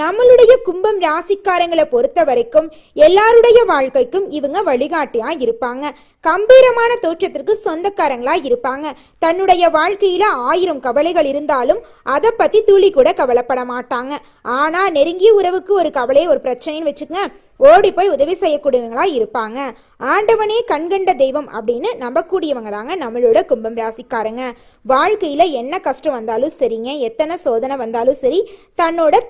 நம்மளுடைய கும்பம் ராசிக்காரங்களை பொறுத்த வரைக்கும் எல்லாருடைய வாழ்க்கைக்கும் இவங்க வழிகாட்டியா இருப்பாங்க. கம்பீரமான தோற்றத்திற்கு சொந்தக்காரங்களா இருப்பாங்க. தன்னுடைய வாழ்க்கையில ஆயிரம் கவலைகள் இருந்தாலும் அதை பத்தி துளி கூட கவலைப்பட மாட்டாங்க. ஆனா நெருங்கிய உறவுக்கு ஒரு கவலையை ஒரு பிரச்சனைன்னு வச்சுக்கங்க ஓடி போய் உதவி செய்யக்கூடியவங்களா இருப்பாங்க. ஆண்டவனே கண்கண்ட தெய்வம் அப்படின்னு நம்பக்கூடியவங்க தாங்க நம்மளோட கும்பம் ராசிக்காரங்க. வாழ்க்கையில என்ன கஷ்டம் வந்தாலும் சரிங்க எத்தனை சோதனை வந்தாலும் சரி தன்னோட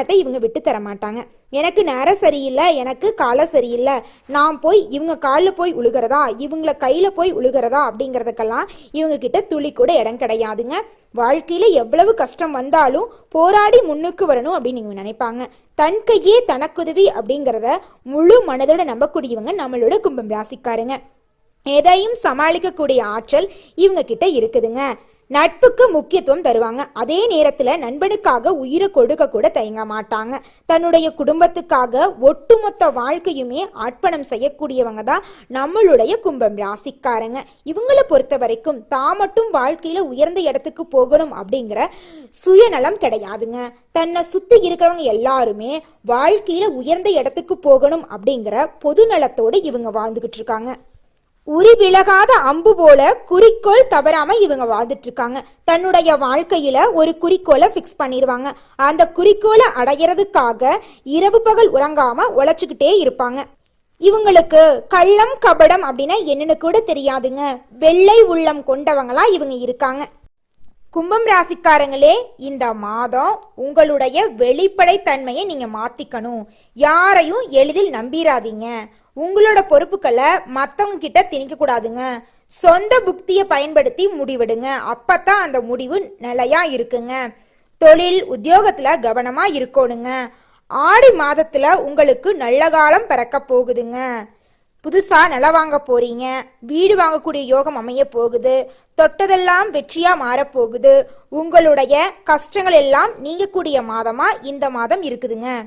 தன்மானத்தை இவங்க விட்டு தர மாட்டாங்க. எனக்கு நேரம் சரியில்லை எனக்கு காலம் சரியில்லை. நான் போய் இவங்க காலில் போய் உழுகிறதா? இவங்கள கையில் போய் உழுகிறதா? அப்படிங்கிறதுக்கெல்லாம் இவங்க கிட்ட துளி கூட இடம் கிடையாதுங்க. வாழ்க்கையில் எவ்வளவு கஷ்டம் வந்தாலும் போராடி முன்னுக்கு வரணும் அப்படின்னு இவங்க நினைப்பாங்க. தன் கையே தனக்குதவி அப்படிங்கிறத முழு மனதோட நம்பக்கூடியவங்க நம்மளோட கும்பம் ராசிக்காருங்க. எதையும் சமாளிக்கக்கூடிய ஆற்றல் இவங்க கிட்ட இருக்குதுங்க. நட்புக்கு முக்கியத்துவம் தருவாங்க. அதே நேரத்துல நண்பனுக்காக உயிரை கொடுக்க கூட தயங்க மாட்டாங்க. தன்னுடைய குடும்பத்துக்காக ஒட்டுமொத்த வாழ்க்கையுமே அர்ப்பணம் செய்யக்கூடியவங்க தான் நம்மளுடைய கும்பம் ராசிக்காரங்க. இவங்களை பொறுத்த வரைக்கும் தான் மட்டும் வாழ்க்கையில உயர்ந்த இடத்துக்கு போகணும் அப்படிங்கிற சுயநலம் கிடையாதுங்க. தன்னை சுத்தி இருக்கிறவங்க எல்லாருமே வாழ்க்கையில உயர்ந்த இடத்துக்கு போகணும் அப்படிங்கிற பொது நலத்தோடு இவங்க வாழ்ந்துகிட்டு இருக்காங்க. உரி விலகாத அம்பு போல குறிக்கோள் தவறாம இவங்க வாழ்ந்துட்டு இருக்காங்க தன்னுடைய வாழ்க்கையில ஒரு குறிக்கோளை ஃபிக்ஸ் பண்ணிடுவாங்க அந்த குறிக்கோளை அடையிறதுக்காக இரவு பகல் உறங்காம உழைச்சுக்கிட்டே இருப்பாங்க. இவங்களுக்கு கள்ளம் கபடம் அப்படின்னா என்னன்னு கூட தெரியாதுங்க. வெள்ளை உள்ளம் கொண்டவங்களா இவங்க இருக்காங்க. கும்பம் ராசிக்காரங்களே இந்த மாதம் உங்களுடைய வெளிப்படைத்தன்மையை நீங்கள் நீங்க மாத்திக்கணும். யாரையும் எளிதில் நம்பிராதீங்க. உங்களோட பொறுப்புகளை மற்றவங்க கிட்ட திணிக்க கூடாதுங்க சொந்த புக்தியை பயன்படுத்தி முடிவெடுங்க. அப்பதான் அந்த முடிவு நிலையா இருக்குங்க. தொழில் உத்தியோகத்துல கவனமா இருக்கணுங்க. ஆடி மாதத்துல உங்களுக்கு நல்ல காலம் பிறக்க போகுதுங்க. புதுசா நிலம் வாங்க போறீங்க. வீடு வாங்கக்கூடிய யோகம் அமைய போகுது. தொட்டதெல்லாம் வெற்றியா மாறப்போகுது உங்களுடைய கஷ்டங்கள் எல்லாம் நீங்கக்கூடிய மாதமா இந்த மாதம் இருக்குதுங்க.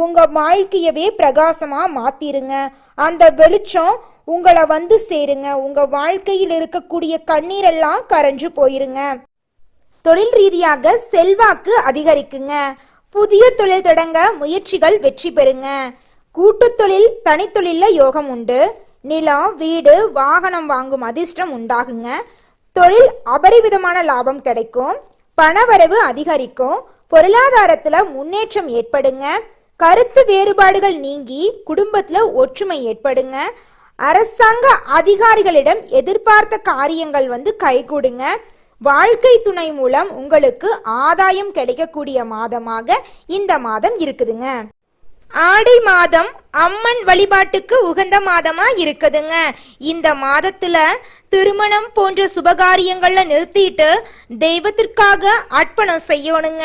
உங்க வாழ்க்கையவே பிரகாசமா மாத்திருங்க. அந்த வெளிச்சம் உங்களை வந்து சேருங்க. உங்க வாழ்க்கையில் இருக்கக்கூடிய கண்ணீரெல்லாம் கரைஞ்சு போயிருங்க. தொழில் ரீதியாக செல்வாக்கு அதிகரிக்குங்க. புதிய தொழில் தொடங்க முயற்சிகள் வெற்றி பெறுங்க. கூட்டு தொழில் தனித்தொழிலில் யோகம் உண்டு. நிலம் வீடு வாகனம் வாங்கும் அதிர்ஷ்டம் உண்டாகுங்க. தொழில் அபரிவிதமான லாபம் கிடைக்கும். பணவரவு அதிகரிக்கும். பொருளாதாரத்துல முன்னேற்றம் ஏற்படுங்க. கருத்து வேறுபாடுகள் நீங்கி குடும்பத்துல ஒற்றுமை ஏற்படுங்க. அரசாங்க அதிகாரிகளிடம் எதிர்பார்த்த காரியங்கள் வந்து கைகூடுங்க. வாழ்க்கை துணை மூலம் உங்களுக்கு ஆதாயம் கிடைக்கக்கூடிய மாதமாக இந்த மாதம் இருக்குதுங்க. ஆடி மாதம் அம்மன் வழிபாட்டுக்கு உகந்த மாதமா இருக்குதுங்க. இந்த மாதத்துல திருமணம் போன்ற சுபகாரியங்கள்ல நிறுத்திட்டு தெய்வத்திற்காக அர்ப்பணம் செய்யணுங்க.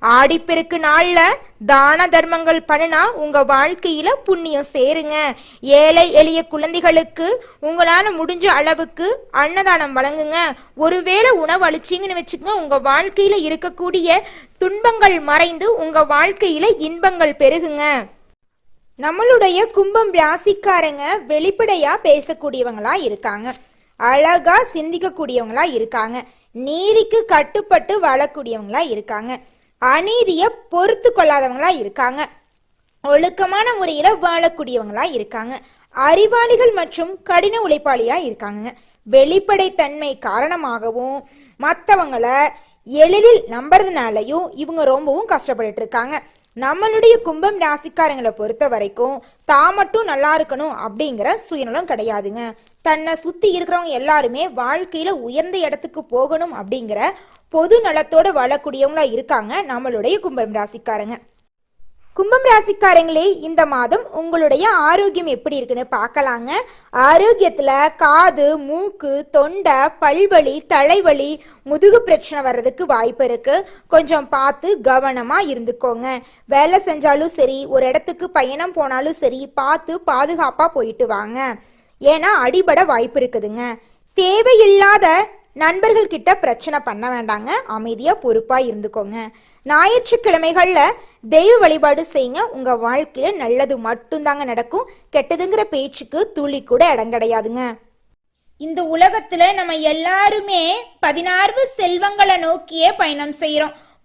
ஆடிப்பெருக்கு நாள்ல தான தர்மங்கள் பண்ணுனா உங்க வாழ்க்கையில புண்ணியம் சேருங்க. ஏழை எளிய குழந்தைகளுக்கு உங்களால முடிஞ்ச அளவுக்கு அன்னதானம் வழங்குங்க. ஒருவேளை உணவு அழிச்சிங்கன்னு வச்சுக்கோங்க உங்க வாழ்க்கையில இருக்கக்கூடிய துன்பங்கள் மறைந்து உங்க வாழ்க்கையில இன்பங்கள் பெருகுங்க. நம்மளுடைய கும்பம் ராசிக்காரங்க வெளிப்படையா பேசக்கூடியவங்களா இருக்காங்க. அழகா சிந்திக்கக்கூடியவங்களா இருக்காங்க. நீதிக்கு கட்டுப்பட்டு வாழக்கூடியவங்களா இருக்காங்க. அநீதியை பொறுத்து கொள்ளாதவங்களா இருக்காங்க. ஒழுக்கமான முறையில வாழக்கூடியவங்களா இருக்காங்க. அறிவாளிகள் மற்றும் கடின உழைப்பாளியா இருக்காங்க வெளிப்படைத்தன்மை காரணமாகவும் மற்றவங்கள எளிதில் நம்புறதுனாலையும் இவங்க ரொம்பவும் கஷ்டப்பட்டு இருக்காங்க. நம்மளுடைய கும்பம் ராசிக்காரங்களை பொறுத்த வரைக்கும் தான் மட்டும் நல்லா இருக்கணும் அப்படிங்கிற சுயநலம் கிடையாதுங்க. தன்னை சுற்றி இருக்கிறவங்க எல்லாருமே வாழ்க்கையில் உயர்ந்த இடத்துக்கு போகணும் அப்படிங்கிற பொது நலத்தோட வாழக்கூடியவங்களா இருக்காங்க நம்மளுடைய கும்பம் ராசிக்காரங்க. கும்பம் ராசிக்காரங்களே இந்த மாதம் உங்களுடைய ஆரோக்கியம் எப்படி இருக்குன்னு பார்க்கலாங்க. ஆரோக்கியத்தில் காது மூக்கு தொண்டை பல்வலி தலைவலி முதுகு பிரச்சனை வர்றதுக்கு வாய்ப்பு இருக்குது கொஞ்சம் பார்த்து கவனமாக இருந்துக்கோங்க. வேலை செஞ்சாலும் சரி ஒரு இடத்துக்கு பயணம் போனாலும் சரி பார்த்து பாதுகாப்பாக போயிட்டு வாங்க. ஏன்னா அடிபட வாய்ப்பு இருக்குதுங்க. தேவையில்லாத நண்பர்கள் கிட்ட பிரச்சனை பண்ண வேண்டாங்க. அமைதியா பொறுப்பா இருந்துக்கோங்க. ஞாயிற்றுக்கிழமைகளில் தெய்வ வழிபாடு செய்யுங்க. உங்க வாழ்க்கையில நல்லது மட்டும்தாங்க நடக்கும். கெட்டதுங்கிற பேச்சுக்கு துளி கூட இடம் கிடையாதுங்க. இந்த உலகத்துல நம்ம எல்லாருமே பதினாறு செல்வங்களை நோக்கியே பயணம் செய்யறோம்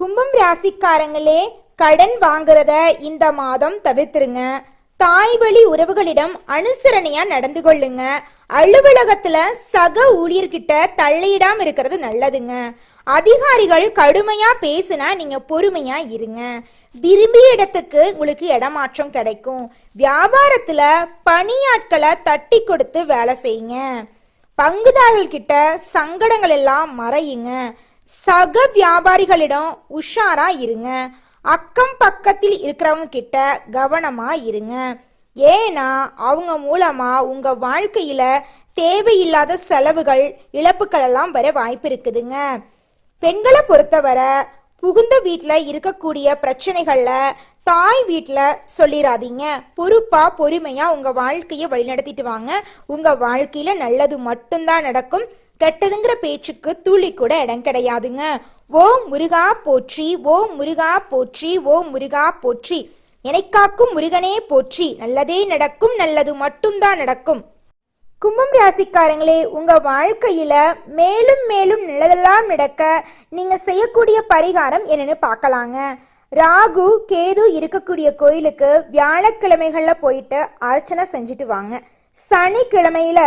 கும்பம் ராசிக்காரங்களே கடன் வாங்குறத இந்த மாதம் தவிர்த்துருங்க. தாய் வழி உறவுகளிடம் அனுசரணையா நடந்து கொள்ளுங்க. அலுவலகத்துல சக ஊழியர்கிட்ட தள்ளையிடாம இருக்கிறது நல்லதுங்க. அதிகாரிகள் கடுமையா பேசுனா நீங்க பொறுமையா இருங்க. விரும்பிய இடத்துக்கு உங்களுக்கு இடமாற்றம் கிடைக்கும். வியாபாரத்துல பணியாட்களை தட்டி கொடுத்து வேலை செய்யுங்க. பங்குதாரர்கள் கிட்ட சங்கடங்கள் எல்லாம் மறையுங்க. சக வியாபாரிகளிடம் உஷாரா இருங்க. அக்கம் பக்கத்தில் இருக்கிறவங்க கிட்ட கவனமா இருங்க. ஏன்னா அவங்க மூலமா உங்க வாழ்க்கையில தேவையில்லாத செலவுகள் இழப்புகள் எல்லாம் வர வாய்ப்பு இருக்குதுங்க. பெண்களை பொறுத்தவரை புகுந்த வீட்டில் இருக்கக்கூடிய பிரச்சனைகள்ல தாய் வீட்டில் சொல்லிடாதீங்க பொறுப்பா பொறுமையா உங்க வாழ்க்கையை வழிநடத்திட்டு வாங்க. உங்க வாழ்க்கையில நல்லது மட்டும்தான் நடக்கும். கெட்டதுங்கிற பேச்சுக்கு துளி கூட இடம் கிடையாதுங்க. ஓ முருகா போற்றி ஓ முருகா போற்றி ஓ முருகா போற்றி. எனக்காக்கும் முருகனே போற்றி. நல்லதே நடக்கும் நல்லது மட்டும்தான் நடக்கும். கும்பம் ராசிக்காரங்களே உங்க வாழ்க்கையில மேலும் மேலும் நல்லதெல்லாம் நடக்க நீங்க செய்யக்கூடிய பரிகாரம் என்னன்னு பார்க்கலாங்க. ராகு கேது இருக்கக்கூடிய கோயிலுக்கு வியாழக்கிழமைகளில் போயிட்டு அர்ச்சனை செஞ்சுட்டு வாங்க. சனிக்கிழமையில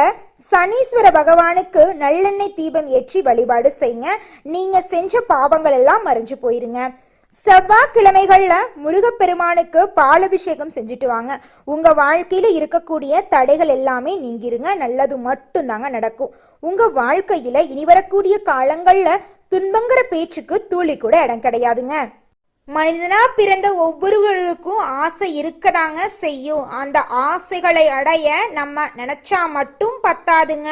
சனீஸ்வர பகவானுக்கு நல்லெண்ணெய் தீபம் ஏற்றி வழிபாடு செய்யுங்க. நீங்க செஞ்ச பாவங்கள் எல்லாம் மறைஞ்சு போயிருங்க. செவ்வாய்க்கிழமைகள்ல முருகப்பெருமானுக்கு பாலபிஷேகம் செஞ்சுட்டு வாங்க. உங்க வாழ்க்கையில இருக்கக்கூடிய தடைகள் எல்லாமே நீங்கிருங்க. நல்லது மட்டும்தாங்க நடக்கும். உங்க வாழ்க்கையில இனி வரக்கூடிய காலங்கள்ல துன்பங்கிற பேச்சுக்கு துளி கூட இடம் கிடையாதுங்க. மனிதனா பிறந்த ஒவ்வொருவருக்கும் ஆசை இருக்கதாங்க செய்யும். அந்த ஆசைகளை அடைய நம்ம நினைச்சா மட்டும் பத்தாதுங்க.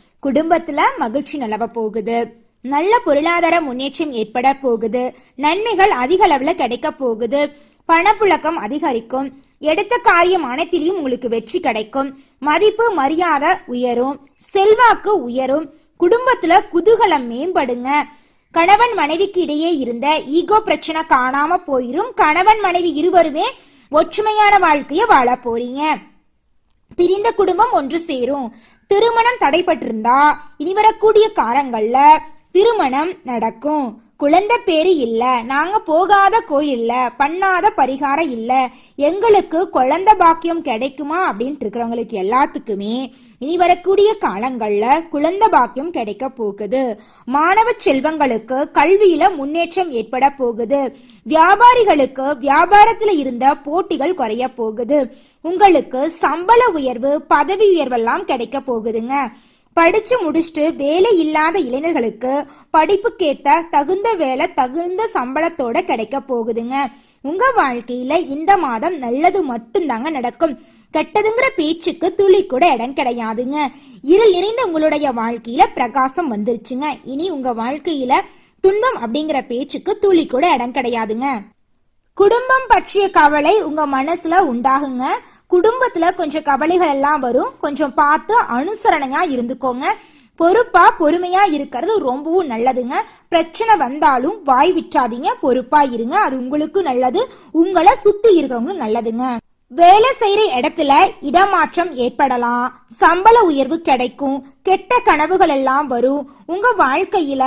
குடும்பத்துல மகிழ்ச்சி நிலவ போகுது. நல்ல பொருளாதார முன்னேற்றம் ஏற்பட போகுது. நன்மைகள் அதிக அளவுல கிடைக்க போகுது. பணப்புழக்கம் அதிகரிக்கும். எடுத்த காரியம் அனைத்திலையும் உங்களுக்கு வெற்றி கிடைக்கும். மதிப்பு மரியாதை உயரும். செல்வாக்கு உயரும். குடும்பத்துல குதூகலம் மேம்படுங்க. கணவன் மனைவிக்கு இடையே இருந்த ஈகோ பிரச்சனை காணாம போயிரும். கணவன் மனைவி இருவருமே ஒற்றுமையான வாழ்க்கைய வாழ போறீங்க. பிரிந்த குடும்பம் ஒன்று சேரும். திருமணம் தடைப்பட்டிருந்தா இனி வரக்கூடிய காலங்கள்ல திருமணம் நடக்கும். குழந்தை பேரு இல்ல நாங்க போகாத கோயில்ல பண்ணாத பரிகாரம் இல்ல எங்களுக்கு குழந்தை பாக்கியம் கிடைக்குமா அப்படின்ட்டு இருக்கிறவங்களுக்கு எல்லாத்துக்குமே இனி வரக்கூடிய காலங்கள்ல குழந்தை பாக்கியம் கிடைக்க போகுது. மாணவ செல்வங்களுக்கு கல்வியில முன்னேற்றம் ஏற்பட போகுது. வியாபாரிகளுக்கு வியாபாரத்துல இருந்த போட்டிகள் குறைய போகுது. உங்களுக்கு சம்பள உயர்வு பதவி உயர்வெல்லாம் கிடைக்க போகுதுங்க. படிச்சு முடிச்சுட்டு வேலை இல்லாத இளைஞர்களுக்கு படிப்புக்கேத்த தகுந்த வேலை தகுந்த சம்பளத்தோட கிடைக்க போகுதுங்க. உங்க வாழ்க்கையில இந்த மாதம் நல்லது மட்டும்தாங்க நடக்கும். கெட்டதுங்கிற பேச்சுக்கு துளி கூட இடம் கிடையாதுங்க. இருள் நிறைந்த உங்களுடைய வாழ்க்கையில பிரகாசம் வந்துருச்சுங்க. இனி உங்க வாழ்க்கையில துன்பம் அப்படிங்கிற பேச்சுக்கு துளி கூட இடம் கிடையாதுங்க. குடும்பம் பற்றிய கவலை உங்க மனசுல உண்டாகுங்க. குடும்பத்துல கொஞ்சம் கவலைகள் எல்லாம் வரும். கொஞ்சம் பார்த்து அனுசரணையா இருந்துக்கோங்க. பொறுப்பா பொறுமையா இருக்கிறது ரொம்பவும் நல்லதுங்க. பிரச்சனை வந்தாலும் வாய் விட்டாதீங்க. பொறுப்பா இருங்க. அது உங்களுக்கும் நல்லது. உங்களை சுத்தி இருக்கிறவங்களும் நல்லதுங்க. வேலை செய்யற இடத்துல இடமாற்றம் ஏற்படலாம். சம்பள உயர்வு கிடைக்கும். கெட்ட கனவுகள் எல்லாம் வரும். உங்க வாழ்க்கையில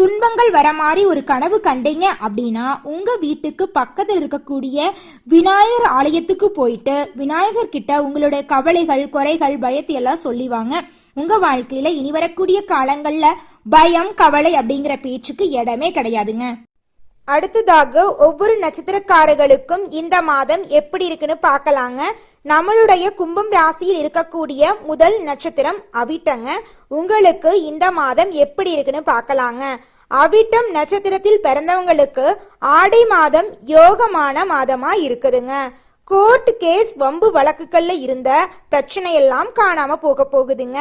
துன்பங்கள் வர மாதிரி ஒரு கனவு கண்டீங்க அப்படின்னா உங்க வீட்டுக்கு பக்கத்தில் இருக்கக்கூடிய விநாயகர் ஆலயத்துக்கு போயிட்டு விநாயகர் கிட்ட உங்களுடைய கவலைகள் குறைகள் பயத்தை எல்லாம் சொல்லிவாங்க உங்க வாழ்க்கையில இனி வரக்கூடிய காலங்கள்ல பயம் கவலை அப்படிங்கிற பேச்சுக்கு இடமே கிடையாதுங்க. அடுத்ததாக ஒவ்வொரு நட்சத்திரக்காரர்களுக்கும் இந்த மாதம் எப்படி இருக்குன்னு பார்க்கலாங்க. நம்மளுடைய கும்பம் ராசியில் இருக்கக்கூடிய முதல் நட்சத்திரம் அவிட்டங்க. உங்களுக்கு இந்த மாதம் எப்படி இருக்குன்னு பார்க்கலாங்க. அவிட்டம் நட்சத்திரத்தில் பிறந்தவங்களுக்கு ஆடி மாதம் யோகமான மாதமா இருக்குதுங்க. கோர்ட் கேஸ் வம்பு வழக்குகள்ல இருந்த பிரச்சனையெல்லாம் காணாம போக போகுதுங்க.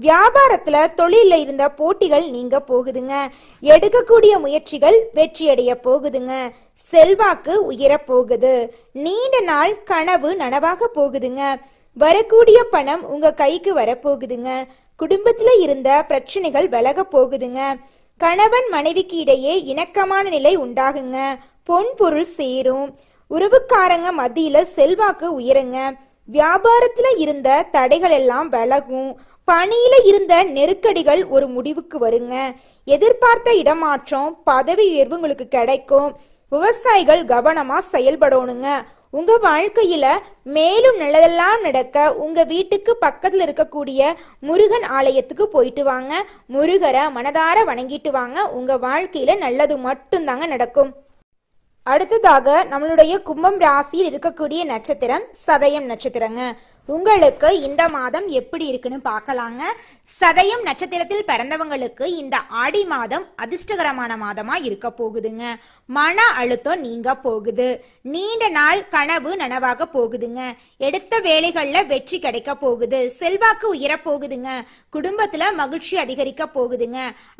வியாபாரத்தில் தொழிலில் இருந்த போட்டிகள் நீங்க போகுதுங்க. எடுக்கக்கூடிய முயற்சிகள் வெற்றியடைய போகுதுங்க. செல்வாக்கு உயர போகுது. நீண்ட நாள் கனவு நனவாக போகுதுங்க. வரக்கூடிய பணம் உங்க கைக்கு வரப்போகுதுங்க. குடும்பத்தில் இருந்த பிரச்சனைகள் விலக போகுதுங்க. கணவன் மனைவிக்கு இடையே இணக்கமான நிலை உண்டாகுங்க. பொன் பொருள் சேரும். உறவுக்காரங்க மத்தியில செல்வாக்கு உயருங்க. வியாபாரத்துல இருந்த தடைகள் எல்லாம் விலகும். பணியில இருந்த நெருக்கடிகள் ஒரு முடிவுக்கு வருங்க. எதிர்பார்த்த இடமாற்றம் பதவி உயர்வு உங்களுக்கு கிடைக்கும். விவசாயிகள் கவனமா செயல்படணுங்க. உங்க வாழ்க்கையில மேலும் நல்லதெல்லாம் நடக்க உங்க வீட்டுக்கு பக்கத்துல இருக்கக்கூடிய முருகன் ஆலயத்துக்கு போயிட்டு வாங்க. முருகரை மனதார வணங்கிட்டு வாங்க. உங்க வாழ்க்கையில நல்லது மட்டும்தாங்க நடக்கும். அடுத்ததாக நம்மளுடைய கும்பம் ராசியில் இருக்கக்கூடிய நட்சத்திரம் சதயம் நட்சத்திரங்க. உங்களுக்கு இந்த மாதம் எப்படி இருக்குன்னு பார்க்கலாங்க. சதயம் நட்சத்திரத்தில் பிறந்தவங்களுக்கு இந்த ஆடி மாதம் அதிர்ஷ்டகரமான மாதமா இருக்க போகுதுங்க. மன அழுத்தம் நீங்க போகுது. நீண்ட நாள் கனவு நனவாக போகுதுங்க. எடுத்த வேலைகள்ல வெற்றி கிடைக்க போகுது. செல்வாக்கு உயர போகுதுங்க குடும்பத்துல மகிழ்ச்சி அதிகரிக்க போகுதுங்க.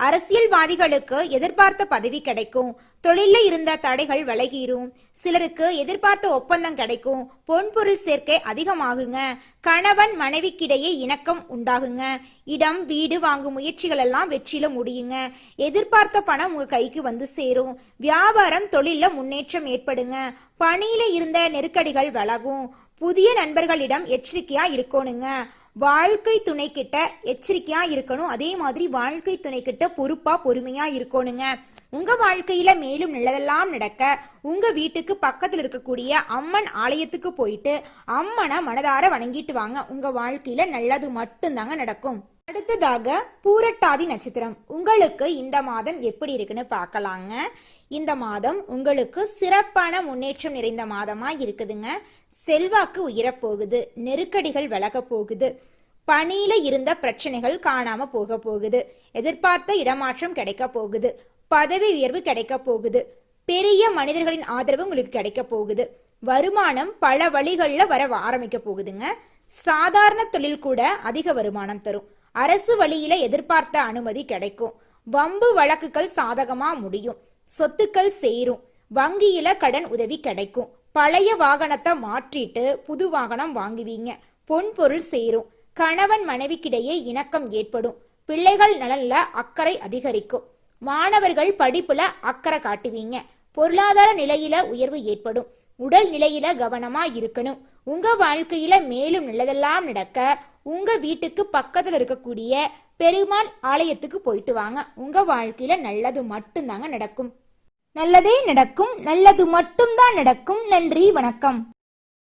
அரசியல்வாதிகளுக்கு எதிர்பார்த்த பதவி கிடைக்கும். தொழில்ல இருந்த தடைகள் விலகிரும். சிலருக்கு எதிர்பார்த்த ஒப்பந்தம் கிடைக்கும். பொன்பொருள் சேர்க்கை அதிகமாகுங்க. கணவன் மனைவிக்கிடையே இணக்கம் உண்டாகுங்க. இடம் வீடு வாங்கும் முயற்சிகள் எல்லாம் வெற்றியில முடியுங்க. எதிர்பார்த்த பணம் உங்க கைக்கு வந்து சேரும். வியாபாரம் தொழில்ல முன்னேற்றம் ஏற்படுங்க. பணியில இருந்த நெருக்கடிகள் விலகும். புதிய நண்பர்களிடம் எச்சரிக்கையா இருக்கணுங்க. வாழ்க்கை துணை கிட்ட எச்சரிக்கையா இருக்கணும். அதே மாதிரி வாழ்க்கை துணை கிட்ட பொறுப்பா பொறுமையா இருக்கணுங்க. உங்க வாழ்க்கையில மேலும் நல்லதெல்லாம் நடக்க உங்க வீட்டுக்கு பக்கத்துல இருக்கக்கூடிய அம்மன் ஆலயத்துக்கு போயிட்டு அம்மனை மனதார வணங்கிட்டு வாங்க. உங்க வாழ்க்கையில நல்லது மட்டும்தாங்க நடக்கும். அடுத்ததாக பூரட்டாதி நட்சத்திரம். உங்களுக்கு இந்த மாதம் எப்படி இருக்குன்னு பார்க்கலாங்க. இந்த மாதம் உங்களுக்கு சிறப்பான முன்னேற்றம் நிறைந்த மாதமா இருக்குதுங்க. செல்வாக்கு உயரப்போகுது நெருக்கடிகள் விலக போகுது. பணியில இருந்த பிரச்சனைகள் காணாம போக போகுது. எதிர்பார்த்த இடமாற்றம் கிடைக்க போகுது. பதவி உயர்வு கிடைக்க போகுது. பெரிய மனிதர்களின் ஆதரவு உங்களுக்கு கிடைக்க போகுது. வருமானம் பல வழிகளில் வர ஆரம்பிக்க போகுதுங்க. சாதாரண தொழில் கூட அதிக வருமானம் தரும். அரசு வழியில எதிர்பார்த்த அனுமதி கிடைக்கும். வம்பு வழக்குகள் சாதகமா முடியும். சொத்துக்கள் சேரும். வங்கியில கடன் உதவி கிடைக்கும். பழைய வாகனத்தை மாற்றிட்டு புது வாகனம் வாங்குவீங்க. பொன் பொருள் சேரும். கணவன் மனைவிக்கிடையே இணக்கம் ஏற்படும். பிள்ளைகள் நலன்ல அக்கறை அதிகரிக்கும். மாணவர்கள் படிப்புல அக்கறை காட்டுவீங்க. பொருளாதார நிலையில உயர்வு ஏற்படும். உடல் நிலையில கவனமா இருக்கணும். உங்க வாழ்க்கையில மேலும் நல்லதெல்லாம் நடக்க உங்க வீட்டுக்கு பக்கத்துல இருக்கக்கூடிய பெருமாள் ஆலயத்துக்கு போயிட்டு வாங்க. உங்க வாழ்க்கையில நல்லது மட்டும்தாங்க நடக்கும். நல்லதே நடக்கும். நல்லது மட்டும்தான் நடக்கும். நன்றி வணக்கம்.